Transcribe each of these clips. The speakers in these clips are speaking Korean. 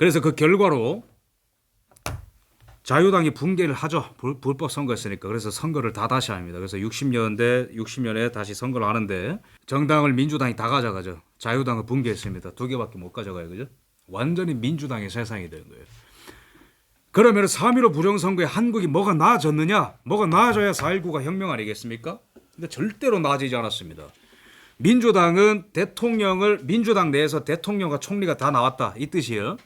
그래서 그 결과로 자유당이 붕괴를 하죠. 불, 불법 선거였으니까. 그래서 선거를 다 다시 합니다. 그래서 60년대 60년에 다시 선거를 하는데 정당을 민주당이 다 가져가죠. 자유당은 붕괴했습니다. 두 개밖에 못 가져가요. 그죠? 완전히 민주당의 세상이 된 거예요. 그러면 3.15 부정선거에 한국이 뭐가 나아졌느냐? 뭐가 나아져야 4.19가 혁명 아니겠습니까? 근데 절대로 나아지지 않았습니다. 민주당은 대통령을 민주당 내에서 대통령과 총리가 다 나왔다 이 뜻이에요.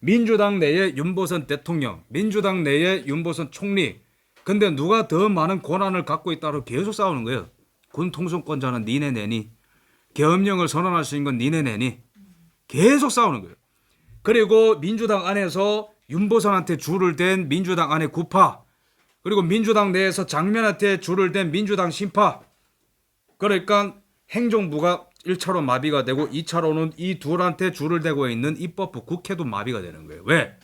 민주당 내에 윤보선 대통령, 민주당 내에 윤보선 총리. 근데 누가 더 많은 권한을 갖고 있다고 계속 싸우는 거예요. 군 통수권자는 니네 내니, 계엄령을 선언할 수 있는 건 니네 내니. 계속 싸우는 거예요. 그리고 민주당 안에서 윤보선한테 줄을 댄 민주당 안에 구파, 그리고 민주당 내에서 장면한테 줄을 댄 민주당 신파. 그러니까 행정부가 1차로 마비가 되고 2차로는 이 둘한테 줄을 대고 있는 입법부 국회도 마비가 되는 거예요. 왜?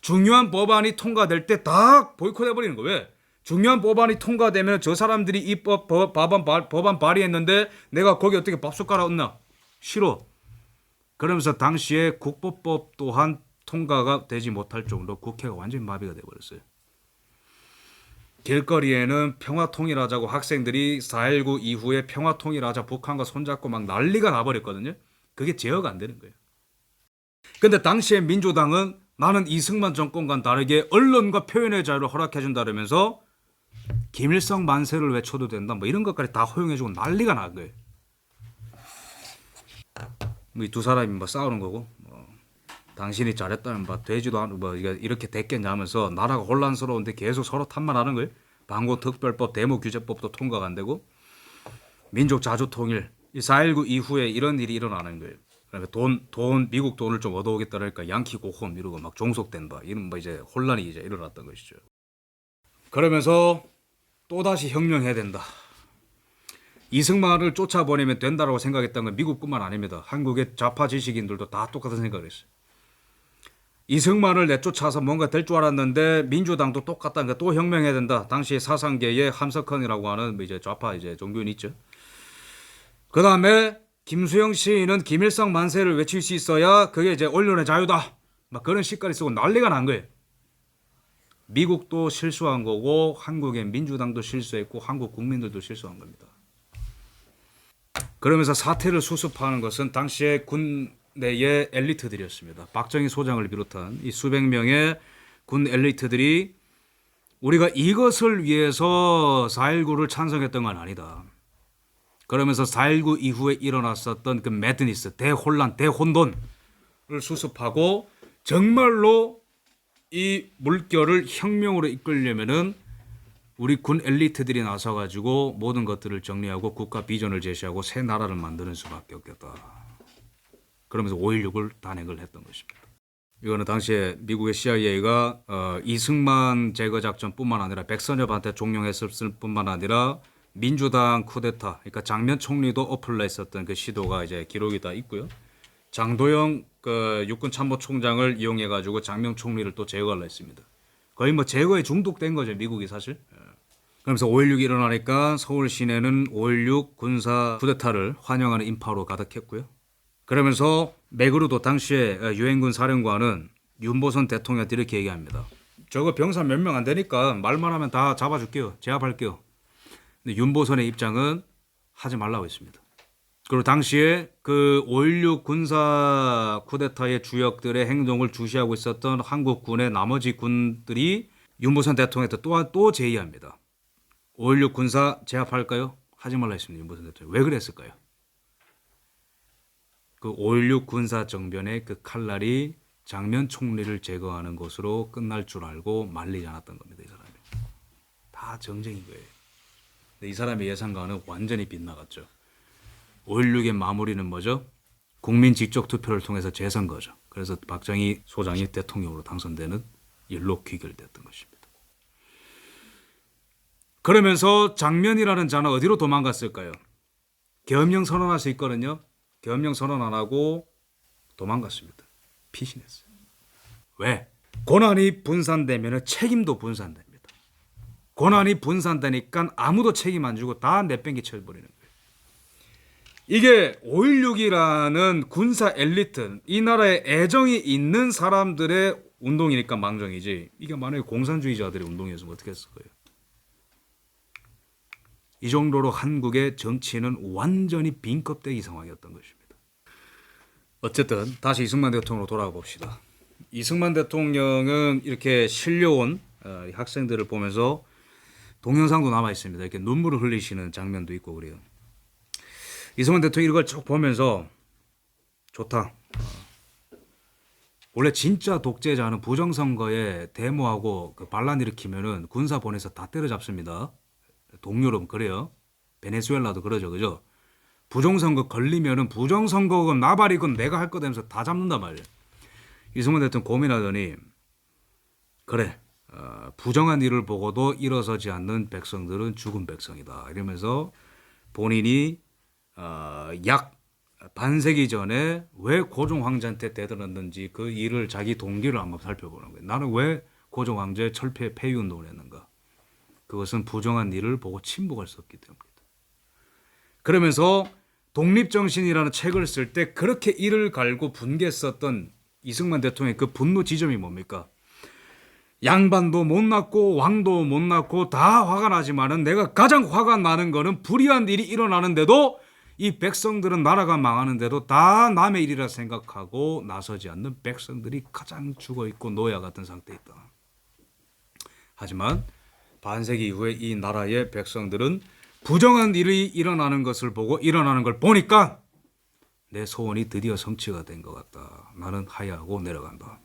중요한 법안이 통과될 때 다 보이콧해 버리는 거예요. 왜? 중요한 법안이 통과되면 저 사람들이 입법 법, 법안, 발- 법안 발의했는데 내가 거기 어떻게 밥숟 가락 얹나? 싫어. 그러면서 당시에 국보법 또한 통과가 되지 못할 정도로 국회가 완전히 마비가 돼 버렸어요. 길거리에는 평화 통일하자고 학생들이 4.19 이후에 평화 통일하자 북한과 손잡고 막 난리가 나버렸거든요. 그게 제어가 안 되는 거예요. 근데 당시에 민주당은 나는 이승만 정권과는 다르게 언론과 표현의 자유를 허락해준다면서 김일성 만세를 외쳐도 된다 뭐 이런 것까지 다 허용해주고 난리가 난 거예요. 뭐이두 사람이 뭐 싸우는 거고 뭐 당신이 잘했다면 뭐 되지도 않고 뭐 이렇게 됐겠냐 하면서 나라가 혼란스러운데 계속 서로 탓만하는 거예요. 방공특별법, 대무규제법도 통과가 안 되고 민족 자주 통일, 이4.19 이후에 이런 일이 일어나는 거예요. 그러니까 돈, 돈, 미국 돈을 좀 얻어오겠다 그러니까 양키 고홈 이러고 막 종속된다. 이런 뭐 이제 혼란이 이제 일어났던 것이죠. 그러면서 또 다시 혁명해야 된다. 이승만을 쫓아보내면 된다라고 생각했던 건 미국뿐만 아닙니다. 한국의 좌파 지식인들도 다 똑같은 생각을 했어요. 이승만을 내쫓아서 뭔가 될 줄 알았는데 민주당도 똑같다는 거또 혁명해야 된다. 당시 사상계의 함석헌이라고 하는 뭐 이제 좌파 이제 종교인 있죠. 그 다음에 김수영 시인은 김일성 만세를 외칠 수 있어야 그게 이제 언론의 자유다. 막 그런 시까지 쓰고 난리가 난 거예요. 미국도 실수한 거고 한국의 민주당도 실수했고 한국 국민들도 실수한 겁니다. 그러면서 사태를 수습하는 것은 당시에 군 내의 엘리트들이었습니다. 박정희 소장을 비롯한 이 수백 명의 군 엘리트들이 우리가 이것을 위해서 4.19를 찬성했던 건 아니다. 그러면서 4.19 이후에 일어났었던 그 매드니스, 대혼란, 대혼돈을 수습하고 정말로 이 물결을 혁명으로 이끌려면은 우리 군 엘리트들이 나서 가지고 모든 것들을 정리하고 국가 비전을 제시하고 새 나라를 만드는 수밖에 없겠다. 그러면서 5.16을 단행을 했던 것입니다. 이거는 당시에 미국의 CIA가 어, 이승만 제거 작전뿐만 아니라 백선엽한테 종용했을 뿐만 아니라 민주당 쿠데타, 그러니까 장면 총리도 어플레했었던 그 시도가 이제 기록이 다 있고요. 장도영 그 육군 참모총장을 이용해 가지고 장명 총리를 또 제거하려 했습니다. 거의 뭐 제거에 중독된 거죠 미국이 사실. 예. 그러면서 5.16이 일어나니까 서울 시내는 5.16 군사 쿠데타를 환영하는 인파로 가득했고요. 그러면서 맥으로도 당시에 유엔군 사령관은 윤보선 대통령한테 이렇게 얘기합니다. 저거 병사 몇 명 안 되니까 말만 하면 다 잡아줄게요. 제압할게요. 근데 윤보선의 입장은 하지 말라고 했습니다. 그리고 당시에 그 5.16 군사 쿠데타의 주역들의 행동을 주시하고 있었던 한국군의 나머지 군들이 윤보선 대통령한테 또한 또 제의합니다. 5.16 군사 제압할까요? 하지 말라 했습니다. 윤보선 대통령. 왜 그랬을까요? 그5.16 군사 정변의 그 칼날이 장면 총리를 제거하는 것으로 끝날 줄 알고 말리지 않았던 겁니다. 이 사람이. 다 정쟁인 거예요. 근데 이 사람의 예상과는 완전히 빗나갔죠. 5.16의 마무리는 뭐죠? 국민 직접 투표를 통해서 재선 거죠. 그래서 박정희 소장이 대통령으로 당선되는 일로 귀결됐던 것입니다. 그러면서 장면이라는 자는 어디로 도망갔을까요? 계엄령 선언할 수 있거든요. 계엄령 선언 안 하고 도망갔습니다. 피신했어요. 왜? 고난이 분산되면 책임도 분산됩니다. 고난이 분산되니까 아무도 책임 안 주고 다 내팽개 쳐 버리는 거예요. 이게 5.16이라는 군사 엘리트, 이 나라에 애정이 있는 사람들의 운동이니까 망정이지. 이게 만약에 공산주의자들의 운동이었으면 어떻게 했을 거예요? 이 정도로 한국의 정치는 완전히 빈 껍데기 상황이었던 것입니다. 어쨌든 다시 이승만 대통령으로 돌아가 봅시다. 이승만 대통령은 이렇게 실려온 어, 이 학생들을 보면서 동영상도 남아 있습니다. 이렇게 눈물을 흘리시는 장면도 있고 그래요. 이승만 대통령 이걸 쭉 보면서 좋다. 어. 원래 진짜 독재자는 부정선거에 데모하고 그 반란 일으키면은 군사 보내서 다 때려잡습니다. 동유럽 그래요. 베네수엘라도 그러죠, 그죠? 부정선거 걸리면은 부정선거건 나발이건 내가 할 거다 면서 다 잡는단 말이에요. 이승만 대통령 고민하더니 그래 어, 부정한 일을 보고도 일어서지 않는 백성들은 죽은 백성이다 이러면서 본인이 어, 약 반세기 전에 왜 고종 황제한테 대들었는지 그 일을 자기 동기를 한번 살펴보는 거예요. 나는 왜 고종 황제 철폐 폐위 운동을 했는가? 그것은 부정한 일을 보고 침묵할 수 없기 때문입니다. 그러면서 독립정신이라는 책을 쓸 때 그렇게 이를 갈고 분개했었던 이승만 대통령의 그 분노 지점이 뭡니까? 양반도 못 낳고 왕도 못 낳고 다 화가 나지만은 내가 가장 화가 나는 거는 불의한 일이 일어나는데도 이 백성들은 나라가 망하는데도 다 남의 일이라 생각하고 나서지 않는 백성들이 가장 죽어 있고 노예 같은 상태에 있다. 하지만 반세기 이후에 이 나라의 백성들은 부정한 일이 일어나는 것을 보고 일어나는 걸 보니까 내 소원이 드디어 성취가 된 것 같다. 나는 하야하고 내려간다.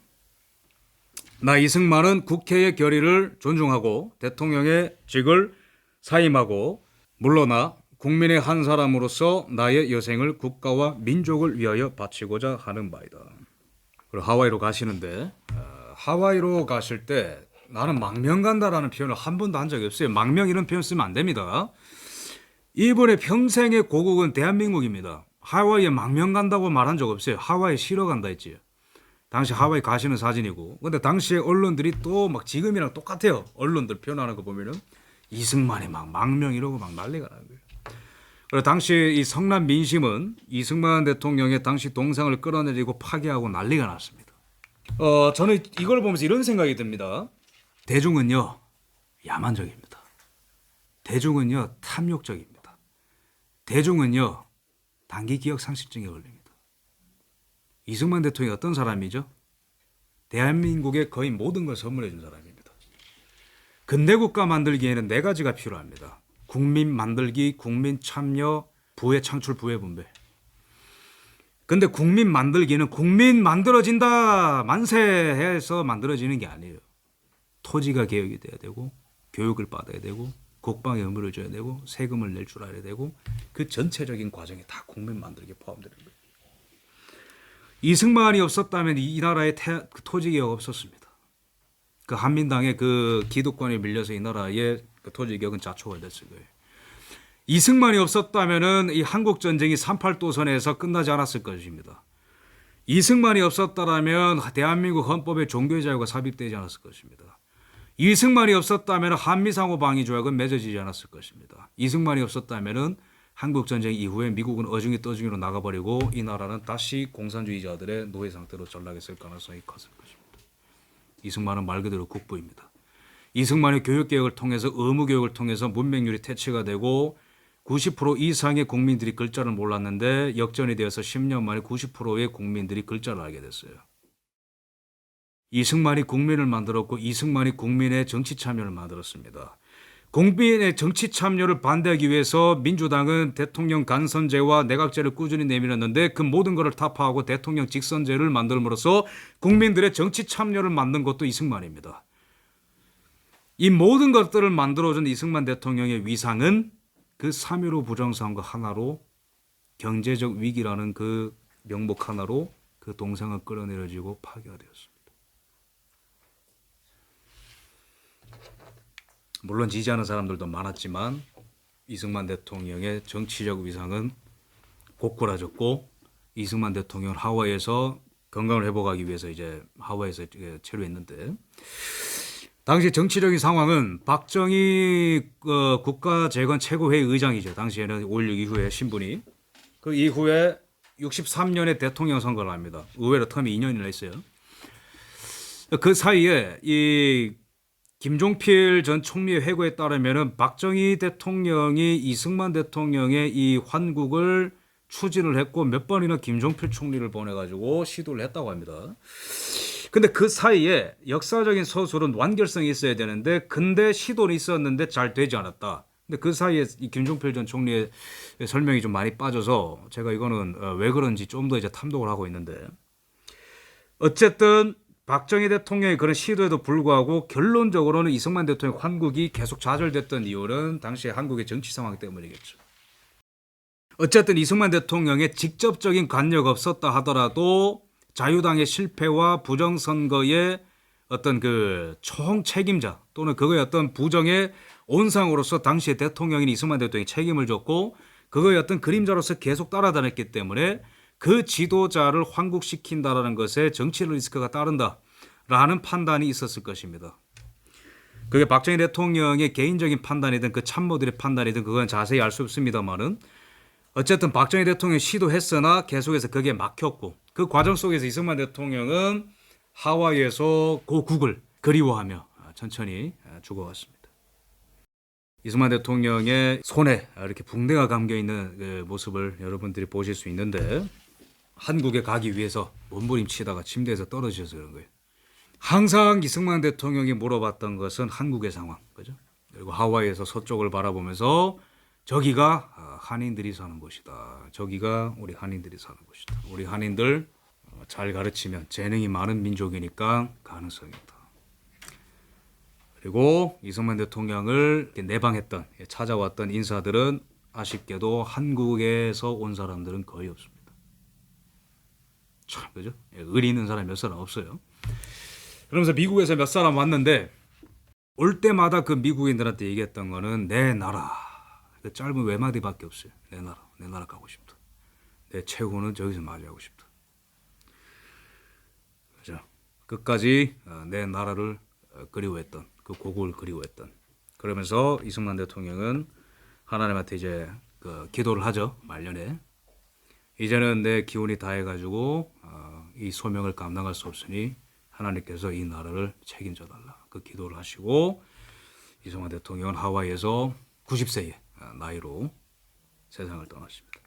나 이승만은 국회의 결의를 존중하고 대통령의 직을 사임하고 물러나 국민의 한 사람으로서 나의 여생을 국가와 민족을 위하여 바치고자 하는 바이다. 그리고 하와이로 가시는데 어, 하와이로 가실 때 나는 망명 간다라는 표현을 한 번도 한 적이 없어요. 망명 이런 표현 쓰면 안 됩니다. 이분의 평생의 고국은 대한민국입니다. 하와이에 망명 간다고 말한 적 없어요. 하와이 쉬러 간다 했지. 당시 하와이 가시는 사진이고. 근데 당시에 언론들이 또 막 지금이랑 똑같아요. 언론들 표현하는 거 보면은 이승만이 막 망명 이러고 막 난리가 나는 거예요. 그리고 당시 이 성남 민심은 이승만 대통령의 당시 동상을 끌어내리고 파괴하고 난리가 났습니다. 어, 저는 이걸 보면서 이런 생각이 듭니다. 대중은요 야만적입니다. 대중은요 탐욕적입니다. 대중은요 단기 기억 상실증에 걸립니다. 이승만 대통령이 어떤 사람이죠? 대한민국의 거의 모든 걸 선물해 준 사람입니다. 근대 국가 만들기에는 네 가지가 필요합니다. 국민 만들기, 국민 참여, 부의 창출, 부의 분배. 근데 국민 만들기는 국민 만들어진다 만세 해서 만들어지는 게 아니에요. 토지가 개혁이 돼야 되고 교육을 받아야 되고 국방에 의무를 줘야 되고 세금을 낼 줄 알아야 되고 그 전체적인 과정이 다 국민 만들기에 포함되는 거예요. 이승만이 없었다면 이 나라에 태, 그 토지 개혁 없었습니다. 그 한민당의 그 기득권에 밀려서 이 나라의 그 토지 개혁은 자초가 됐을 거예요. 이승만이 없었다면은 이 한국 전쟁이 38도선에서 끝나지 않았을 것입니다. 이승만이 없었다라면 대한민국 헌법에 종교의 자유가 삽입되지 않았을 것입니다. 이승만이 없었다면 한미 상호 방위 조약은 맺어지지 않았을 것입니다. 이승만이 없었다면 한국 전쟁 이후에 미국은 어중이 떠중이로 나가버리고 이 나라는 다시 공산주의자들의 노예 상태로 전락했을 가능성이 컸을 것입니다. 이승만은 말 그대로 국부입니다. 이승만의 교육 개혁을 통해서 의무 교육을 통해서 문맹률이 퇴치가 되고 90% 이상의 국민들이 글자를 몰랐는데 역전이 되어서 10년 만에 90%의 국민들이 글자를 알게 됐어요. 이승만이 국민을 만들었고 이승만이 국민의 정치 참여를 만들었습니다. 국민의 정치 참여를 반대하기 위해서 민주당은 대통령 간선제와 내각제를 꾸준히 내밀었는데 그 모든 것을 타파하고 대통령 직선제를 만들므로써 국민들의 정치 참여를 만든 것도 이승만입니다. 이 모든 것들을 만들어준 이승만 대통령의 위상은 그3.15 부정선거 하나로 경제적 위기라는 그 명목 하나로 그 동상을 끌어내려지고 파괴가 되었습니다. 물론 지지하는 사람들도 많았지만 이승만 대통령의 정치적 위상은 고꾸라졌고 이승만 대통령 하와이에서 건강을 회복하기 위해서 이제 하와이에서 체류했는데 당시 정치적인 상황은 박정희 어, 국가재건 최고회의 의장이죠. 당시에는 5.16 이후에 신분이 그 이후에 63년에 대통령 선거를 합니다. 의외로 텀이 2년이나 있어요. 그 사이에 이 김종필 전 총리의 회고에 따르면은 박정희 대통령이 이승만 대통령의 이 환국을 추진을 했고 몇 번이나 김종필 총리를 보내가지고 시도를 했다고 합니다. 근데 그 사이에 역사적인 서술은 완결성이 있어야 되는데 근데 시도는 있었는데 잘 되지 않았다. 근데 그 사이에 이 김종필 전 총리의 설명이 좀 많이 빠져서 제가 이거는 어, 왜 그런지 좀 더 이제 탐독을 하고 있는데 어쨌든 박정희 대통령의 그런 시도에도 불구하고 결론적으로는 이승만 대통령 환국이 계속 좌절됐던 이유는 당시의 한국의 정치 상황 때문이겠죠. 어쨌든 이승만 대통령의 직접적인 관여가 없었다 하더라도 자유당의 실패와 부정선거의 어떤 그 총 책임자 또는 그거의 어떤 부정의 온상으로서 당시의 대통령인 이승만 대통령이 책임을 졌고 그거의 어떤 그림자로서 계속 따라다녔기 때문에 그 지도자를 환국시킨다라는 것에 정치 리스크가 따른다 라는 판단이 있었을 것입니다. 그게 박정희 대통령의 개인적인 판단이든 그 참모들의 판단이든 그건 자세히 알 수 없습니다만은 어쨌든 박정희 대통령이 시도했으나 계속해서 그게 막혔고 그 과정 속에서 이승만 대통령은 하와이에서 고국을 그리워하며 천천히 죽어갔습니다. 이승만 대통령의 손에 이렇게 붕대가 감겨 있는 그 모습을 여러분들이 보실 수 있는데 한국에 가기 위해서 몸부림치다가 침대에서 떨어져서 그런 거예요. 항상 이승만 대통령이 물어봤던 것은 한국의 상황, 그죠? 그리고 하와이에서 서쪽을 바라보면서 저기가 아, 한인들이 사는 곳이다. 저기가 우리 한인들이 사는 곳이다. 우리 한인들 어, 잘 가르치면 재능이 많은 민족이니까 가능성이 있다. 그리고 이승만 대통령을 내방했던 예, 찾아왔던 인사들은 아쉽게도 한국에서 온 사람들은 거의 없습니다. 참 그죠? 예, 의리 있는 사람 몇 사람 없어요. 그러면서 미국에서 몇 사람 왔는데 올 때마다 그 미국인들한테 얘기했던 거는 내 나라 그 짧은 외마디밖에 없어요. 내 나라, 내 나라 가고 싶다. 내 최고는 저기서 맞이하고 싶다. 그죠? 끝까지 어, 내 나라를 어, 그리워했던 그 고국을 그리워했던 그러면서 이승만 대통령은 하나님한테 이제 그 기도를 하죠 말년에 이제는 내 기운이 다해가지고 어, 이 소명을 감당할 수 없으니 하나님께서 이 나라를 책임져 달라 그 기도를 하시고 이승만 대통령은 하와이에서 90세의 나이로 세상을 떠났습니다.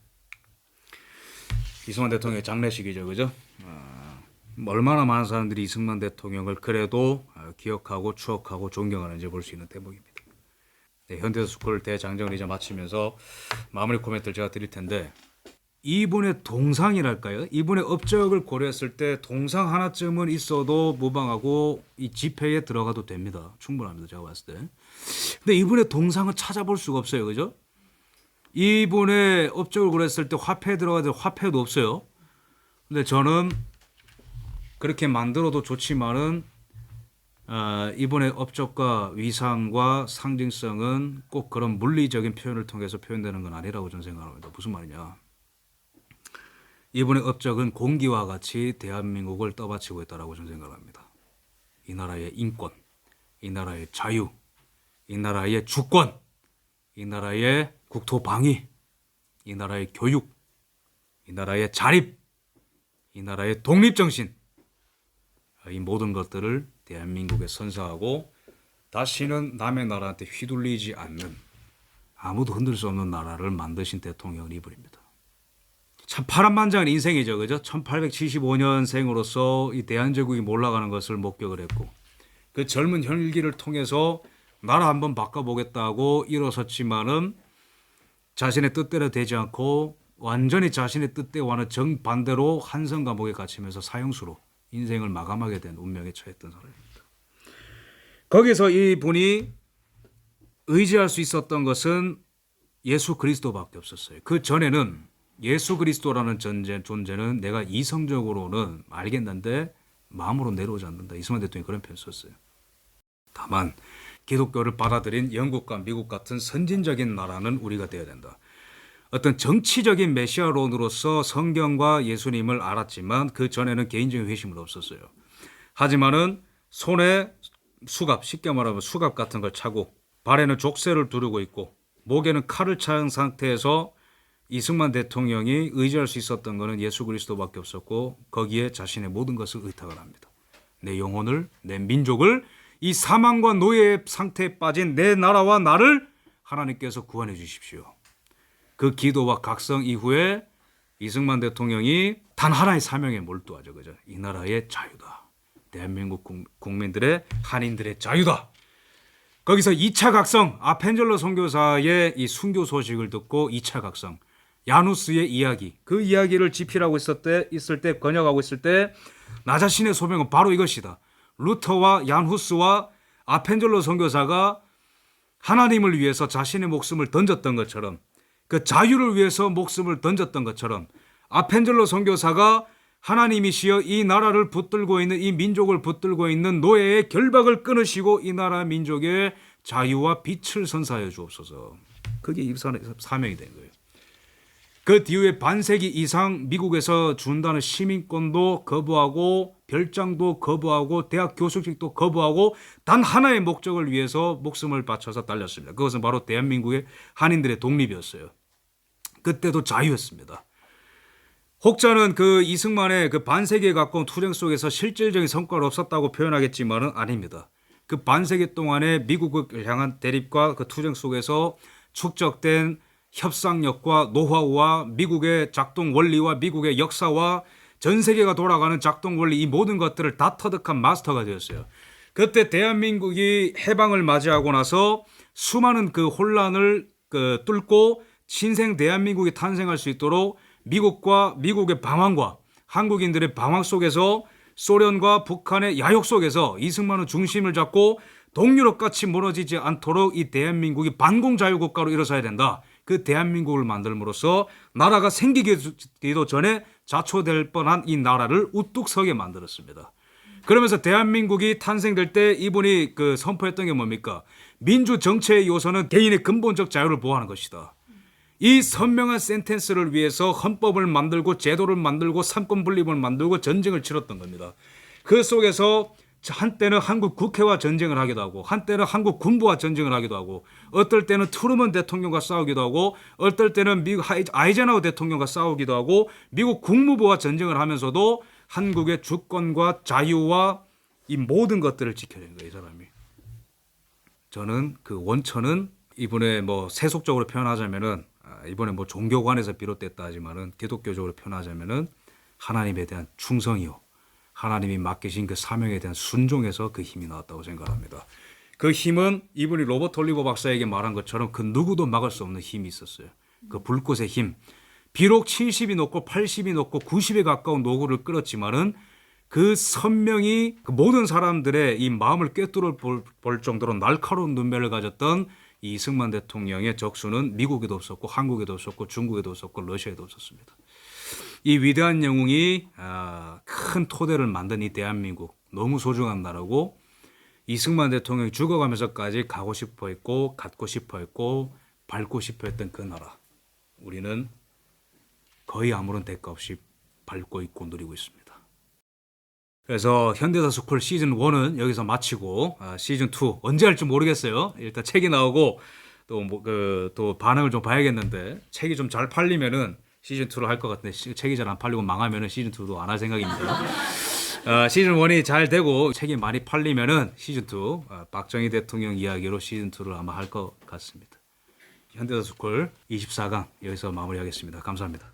이승만 대통령의 장례식이죠, 그죠? 아, 얼마나 많은 사람들이 이승만 대통령을 그래도 아, 기억하고 추억하고 존경하는지 볼 수 있는 대목입니다. 네, 현대스쿨 대장정을 이제 마치면서 마무리 코멘트를 제가 드릴 텐데 이분의 동상이랄까요? 이분의 업적을 고려했을 때 동상 하나쯤은 있어도 무방하고 이 집회에 들어가도 됩니다. 충분합니다. 제가 봤을 때. 근데 이분의 동상을 찾아볼 수가 없어요. 그죠? 이분의 업적을 고려했을 때 화폐에 들어가도 화폐도 없어요. 근데 저는 그렇게 만들어도 좋지만은 어, 이분의 업적과 위상과 상징성은 꼭 그런 물리적인 표현을 통해서 표현되는 건 아니라고 저는 생각합니다. 무슨 말이냐? 이분의 업적은 공기와 같이 대한민국을 떠받치고 있다라고 저는 생각합니다. 이 나라의 인권, 이 나라의 자유, 이 나라의 주권, 이 나라의 국토 방위, 이 나라의 교육, 이 나라의 자립, 이 나라의 독립 정신, 이 모든 것들을 대한민국에 선사하고 다시는 남의 나라한테 휘둘리지 않는 아무도 흔들 수 없는 나라를 만드신 대통령은 이분입니다. 참 파란만장한 인생이죠, 그죠? 1875년생으로서 이 대한제국이 몰락하는 것을 목격을 했고 그 젊은 혈기를 통해서 나라 한번 바꿔보겠다고 일어섰지만은 자신의 뜻대로 되지 않고 완전히 자신의 뜻대와는 정반대로 한성 감옥에 갇히면서 사형수로 인생을 마감하게 된 운명에 처했던 사람입니다. 거기서 이 분이 의지할 수 있었던 것은 예수 그리스도밖에 없었어요. 그 전에는 예수 그리스도라는 존재, 존재는 내가 이성적으로는 알겠는데 마음으로 내려오지 않는다. 이승만 대통령이 그런 표현 썼어요. 다만 기독교를 받아들인 영국과 미국 같은 선진적인 나라는 우리가 되어야 된다. 어떤 정치적인 메시아론으로서 성경과 예수님을 알았지만 그 전에는 개인적인 회심은 없었어요. 하지만은 손에 수갑, 쉽게 말하면 수갑 같은 걸 차고 발에는 족쇄를 두르고 있고 목에는 칼을 찬 상태에서 이승만 대통령이 의지할 수 있었던 것은 예수 그리스도밖에 없었고 거기에 자신의 모든 것을 의탁을 합니다. 내 영혼을 내 민족을 이 사망과 노예의 상태에 빠진 내 나라와 나를 하나님께서 구원해 주십시오. 그 기도와 각성 이후에 이승만 대통령이 단 하나의 사명에 몰두하죠. 그죠? 이 나라의 자유다. 대한민국 국- 국민들의 한인들의 자유다. 거기서 2차 각성 아펜젤로 선교사의 이 순교 소식을 듣고 2차 각성 야누스의 이야기 그 이야기를 집필하고 있을 때 있을 때 번역하고 있을 때 나 자신의 소명은 바로 이것이다. 루터와 얀후스와 아펜젤로 선교사가 하나님을 위해서 자신의 목숨을 던졌던 것처럼 그 자유를 위해서 목숨을 던졌던 것처럼 아펜젤로 선교사가 하나님이시여 이 나라를 붙들고 있는 이 민족을 붙들고 있는 노예의 결박을 끊으시고 이 나라 민족의 자유와 빛을 선사하여 주옵소서. 그게 이 사- 사명이 된 거예요. 그 뒤에 반세기 이상 미국에서 준다는 시민권도 거부하고 별장도 거부하고 대학 교수직도 거부하고 단 하나의 목적을 위해서 목숨을 바쳐서 달렸습니다. 그것은 바로 대한민국의 한인들의 독립이었어요. 그때도 자유였습니다. 혹자는 그 이승만의 그 반세기에 가까운 투쟁 속에서 실질적인 성과가 없었다고 표현하겠지만은 아닙니다. 그 반세기 동안에 미국을 향한 대립과 그 투쟁 속에서 축적된 협상력과 노하우와 미국의 작동 원리와 미국의 역사와 전 세계가 돌아가는 작동 원리 이 모든 것들을 다 터득한 마스터가 되었어요. 그때 대한민국이 해방을 맞이하고 나서 수많은 그 혼란을 그 뚫고 신생 대한민국이 탄생할 수 있도록 미국과 미국의 방황과 한국인들의 방황 속에서 소련과 북한의 야욕 속에서 이승만은 중심을 잡고 동유럽 같이 무너지지 않도록 이 대한민국이 반공자유국가로 일어서야 된다. 그 대한민국을 만들므로써 나라가 생기기도 전에 자초될 뻔한 이 나라를 우뚝 서게 만들었습니다. 그러면서 대한민국이 탄생될 때 이분이 그 선포했던 게 뭡니까? 민주 정체의 요소는 개인의 근본적 자유를 보호하는 것이다. 이 선명한 센텐스를 위해서 헌법을 만들고 제도를 만들고 삼권 분립을 만들고 전쟁을 치렀던 겁니다. 그 속에서 한때는 한국 국회와 전쟁을 하기도 하고 한때는 한국 군부와 전쟁을 하기도 하고 어떨 때는 트루먼 대통령과 싸우기도 하고 어떨 때는 미국 아이젠하워 대통령과 싸우기도 하고 미국 국무부와 전쟁을 하면서도 한국의 주권과 자유와 이 모든 것들을 지켜낸 거예요, 이 사람이. 저는 그 원천은 이번에 뭐 세속적으로 표현하자면은 아, 이번에 뭐 종교관에서 비롯됐다 하지만은 기독교적으로 표현하자면은 하나님에 대한 충성이요. 하나님이 맡기신 그 사명에 대한 순종에서 그 힘이 나왔다고 생각합니다. 그 힘은 이분이 로버트 올리버 박사에게 말한 것처럼 그 누구도 막을 수 없는 힘이 있었어요. 그 불꽃의 힘. 비록 70이 넘고 80이 넘고 90에 가까운 노구를 끌었지만은 그 선명이 그 모든 사람들의 이 마음을 꿰뚫어 볼, 볼 정도로 날카로운 눈매를 가졌던 이 이승만 대통령의 적수는 미국에도 없었고 한국에도 없었고 중국에도 없었고 러시아에도 없었습니다. 이 위대한 영웅이 아, 큰 토대를 만든 이 대한민국 너무 소중한 나라고 이승만 대통령이 죽어가면서까지 가고 싶어 했고 갖고 싶어 했고 밟고 싶어 했던 그 나라 우리는 거의 아무런 대가 없이 밟고 있고 누리고 있습니다. 그래서 현대사 스쿨 시즌 1은 여기서 마치고 아, 시즌 2 언제 할지 모르겠어요. 일단 책이 나오고 또뭐그또 반응을 좀 봐야겠는데 책이 좀 잘 팔리면은 시즌 2로 할 것 같은데 시- 책이 잘 안 팔리고 망하면은 시즌 2도 안 할 생각입니다. 어, 시즌 1이 잘 되고 책이 많이 팔리면은 시즌 2 어, 박정희 대통령 이야기로 시즌 2를 아마 할 것 같습니다. 현대사 스쿨 24강 여기서 마무리하겠습니다. 감사합니다.